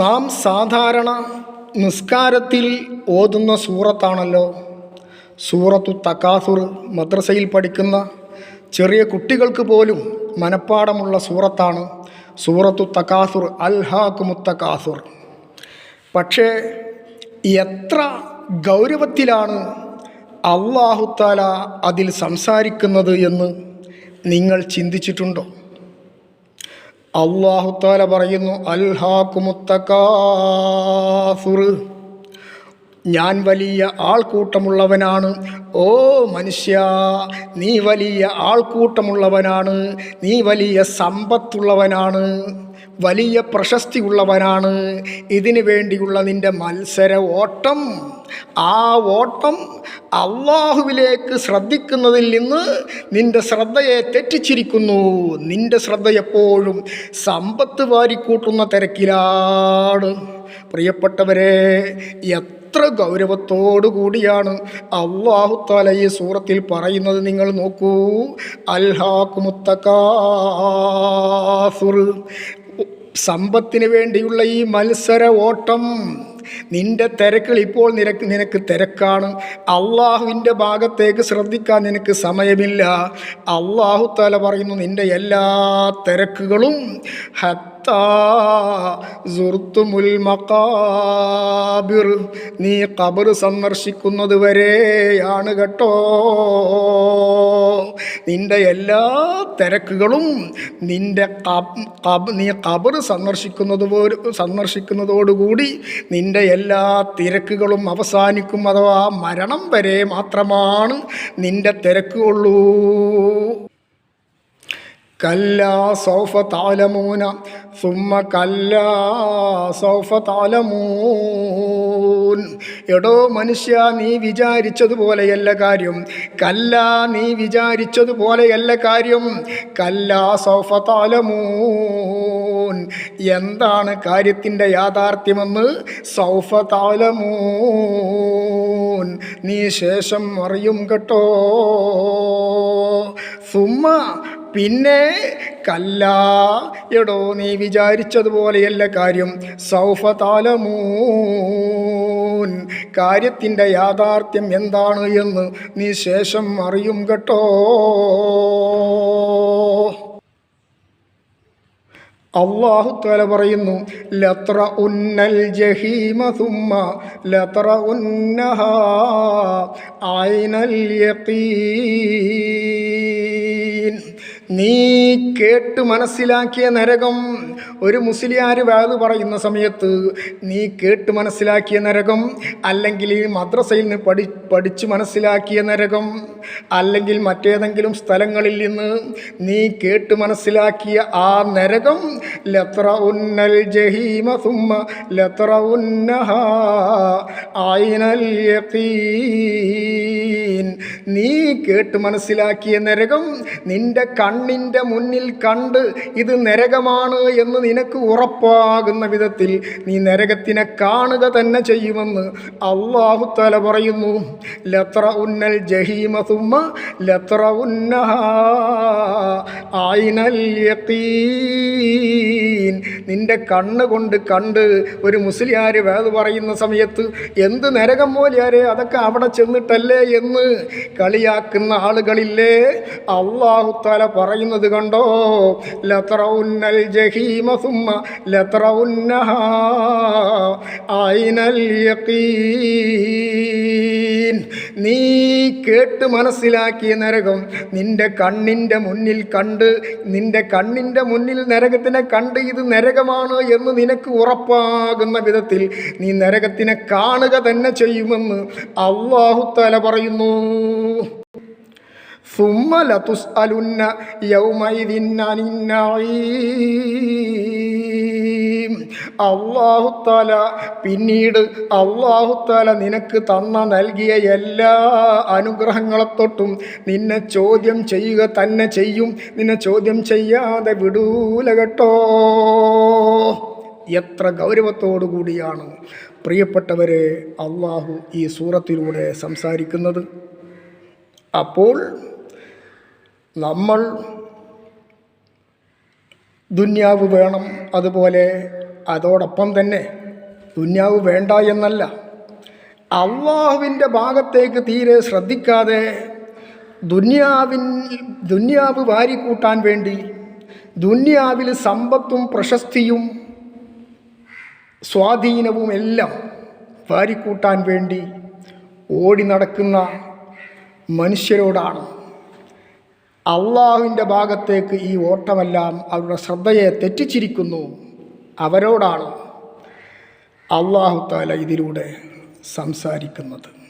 നാം സാധാരണ നിസ്കാരത്തിൽ ഓതുന്ന സൂറത്താണല്ലോ. സൂറത്തു തക്കാസുർ മദ്രസയിൽ പഠിക്കുന്ന ചെറിയ കുട്ടികൾക്ക് പോലും മനഃപ്പാടമുള്ള സൂറത്താണ് സൂറത്തു തക്കാസുർ അൽഹാക്കുമുത്തക്കാസുർ പക്ഷേ എത്ര ഗൗരവത്തിലാണ് അള്ളാഹുത്താല അതിൽ സംസാരിക്കുന്നത് എന്ന് നിങ്ങൾ ചിന്തിച്ചിട്ടുണ്ടോ? അള്ളാഹുത്താല പറയുന്നു അൽഹാക്കുമുത്തക്കാസുർ ഞാൻ വലിയ ആൾക്കൂട്ടമുള്ളവനാണ്. ഓ മനുഷ്യ നീ വലിയ ആൾക്കൂട്ടമുള്ളവനാണ്. നീ വലിയ സമ്പത്തുള്ളവനാണ്. വലിയ പ്രശസ്തിയുള്ളവനാണ്. ഇതിനു വേണ്ടിയുള്ള നിന്റെ മത്സര ഓട്ടം ആ ഓട്ടം അള്ളാഹുവിലേക്ക് ശ്രദ്ധിക്കുന്നതിൽ നിന്ന് നിന്റെ ശ്രദ്ധയെ തെറ്റിച്ചിരിക്കുന്നു. നിന്റെ ശ്രദ്ധ എപ്പോഴും സമ്പത്ത് വാരിക്കൂട്ടുന്ന തിരക്കിലാണ്. പ്രിയപ്പെട്ടവരെ എത്ര ഗൗരവത്തോടു കൂടിയാണ് അള്ളാഹു താല ഈ സൂറത്തിൽ പറയുന്നത് നിങ്ങൾ നോക്കൂ. അൽഹാക്കുമുത്തക്കാസുർ സമ്പത്തിന് വേണ്ടിയുള്ള ഈ മത്സര ഓട്ടം നിന്റെ തിരക്കുകൾ ഇപ്പോൾ നിനക്ക് നിനക്ക് തിരക്കാണ്. അള്ളാഹുവിന്റെ ഭാഗത്തേക്ക് ശ്രദ്ധിക്കാൻ നിനക്ക് സമയമില്ല. അള്ളാഹു തല പറയുന്നു നിന്റെ എല്ലാ തിരക്കുകളും നീ കബർ സന്ദർശിക്കുന്നത് വരെയാണ് കേട്ടോ. നിന്റെ എല്ലാ തിരക്കുകളും നിന്റെ നീ കബർ സന്ദർശിക്കുന്നത് സന്ദർശിക്കുന്നതോടുകൂടി നിന്റെ എല്ലാ തിരക്കുകളും അവസാനിക്കും അഥവാ മരണം വരെ മാത്രമാണ് നിന്റെ തിരക്കുള്ളൂ. കല്ല സൗഫ താലമൂന സുമ കല്ല സൗഫ താലമൂൻ. എടോ മനുഷ്യ നീ വിചാരിച്ചതുപോലെയല്ല കാര്യം. കല്ല നീ വിചാരിച്ചതുപോലെയല്ല കാര്യം. കല്ല സൗഫ താലമൂൻ. എന്താണ് കാര്യത്തിന്റെ യാഥാർത്ഥ്യമെന്ന്? സൗഫ താലമൂൻ. നീ ശേഷം അറിയും കേട്ടോ. സുമ്മ പിന്നെ കല്ല. എടോ നീ വിചാരിച്ചതുപോലെയല്ല കാര്യം. സൗഫ താലമൂൻ. കാര്യത്തിന്റെ യാഥാർത്ഥ്യം എന്താണ് എന്ന് നീ ശേഷം അറിയും കേട്ടോ. അള്ളാഹു പറയുന്നു ലത്ര ഉന്നൽ ജഹീമ സുമ്മ ലത്ര ഉന്നഹ ആയിനൽ യഖീൻ. നീ കേട്ട് മനസ്സിലാക്കിയ നരകം ഒരു മുസ്ലിയാർ വാത് പറയുന്ന സമയത്ത് നീ കേട്ട് മനസ്സിലാക്കിയ നരകം അല്ലെങ്കിൽ ഈ മദ്രസയിൽ നിന്ന് പഠി പഠിച്ച് മനസ്സിലാക്കിയ നരകം അല്ലെങ്കിൽ മറ്റേതെങ്കിലും സ്ഥലങ്ങളിൽ നിന്ന് നീ കേട്ട് മനസ്സിലാക്കിയ ആ നരകം ലത്ര ഉന്നൽ ജഹീമ സുമ്മ ലത്ര ഉന്നഹ ആയിനൽ യഖീൻ നീ കേട്ട് മനസ്സിലാക്കിയ നരകം നിന്റെ കണ്ണിന്റെ മുന്നിൽ കണ്ട് ഇത് നരകമാണ് എന്ന് നിനക്ക് ഉറപ്പാകുന്ന വിധത്തിൽ നീ നരകത്തിനെ കാണുക തന്നെ ചെയ്യുമെന്ന് അള്ളാഹു തല പറയുന്നു. ലത്ര ഉന്നൽ ജഹീമ സുമ്മ ലത്ര ഉന്നഹ ആയിനൽ നിന്റെ കണ്ണ് കൊണ്ട് കണ്ട് ഒരു മുസ്ലിയാർ വേത് പറയുന്ന സമയത്ത് എന്ത് നരകം പോലെയാരെ അതൊക്കെ അവിടെ ചെന്നിട്ടല്ലേ എന്ന് കളിയാക്കുന്ന ആളുകളില്ലേ? അള്ളാഹുത്താല തല പറയുന്നത് കണ്ടോ? ലത്രൗന്നൽ ജഹീമ സുമ്മ ലത്രൗന്നഹ ഐനൽ യഖീൻ. നീ കേട്ട് മനസ്സിലാക്കിയ നരകം നിന്റെ കണ്ണിന്റെ മുന്നിൽ കണ്ട് നിന്റെ കണ്ണിന്റെ മുന്നിൽ നരകത്തിനെ കണ്ട് ഇത് നരകമാണ് എന്ന് നിനക്ക് ഉറപ്പാകുന്ന വിധത്തിൽ നീ നരകത്തിനെ കാണുക തന്നെ ചെയ്യുമെന്ന് അള്ളാഹുത്തല പറയുന്നു. സുമ്മല യൗമൈദിന്നീ അള്ളാഹുത്താല പിന്നീട് അള്ളാഹുത്താല നിനക്ക് തന്ന നൽകിയ എല്ലാ അനുഗ്രഹങ്ങളെ തൊട്ടും നിന്നെ ചോദ്യം ചെയ്യുക തന്നെ ചെയ്യും. നിന്നെ ചോദ്യം ചെയ്യാതെ വിടൂല കേട്ടോ. എത്ര ഗൗരവത്തോടു കൂടിയാണ് പ്രിയപ്പെട്ടവരെ അള്ളാഹു ഈ സൂറത്തിലൂടെ സംസാരിക്കുന്നത്. അപ്പോൾ നമ്മൾ ദുന്യാവ് വേണം അതുപോലെ അതോടൊപ്പം തന്നെ ദുന്യാവ് വേണ്ട എന്നല്ല. അള്ളാഹുവിന്റെ ഭാഗത്തേക്ക് തീരെ ശ്രദ്ധിക്കാതെ ദുന്യാവിൻ ദുന്യാവ് വാരിക്കൂട്ടാൻ വേണ്ടി ദുന്യാവിൽ സമ്പത്തും പ്രശസ്തിയും സ്വാധീനവും എല്ലാം വാരിക്കൂട്ടാൻ വേണ്ടി ഓടി നടക്കുന്ന മനുഷ്യരോടാണ്. അള്ളാഹുവിന്റെ ഭാഗത്തേക്ക് ഈ ഓട്ടമെല്ലാം അവരുടെ ശ്രദ്ധയെ തെറ്റിച്ചിരിക്കുന്നു. അവരോടാണ് അള്ളാഹു താല ഇതിലൂടെ സംസാരിക്കുന്നത്.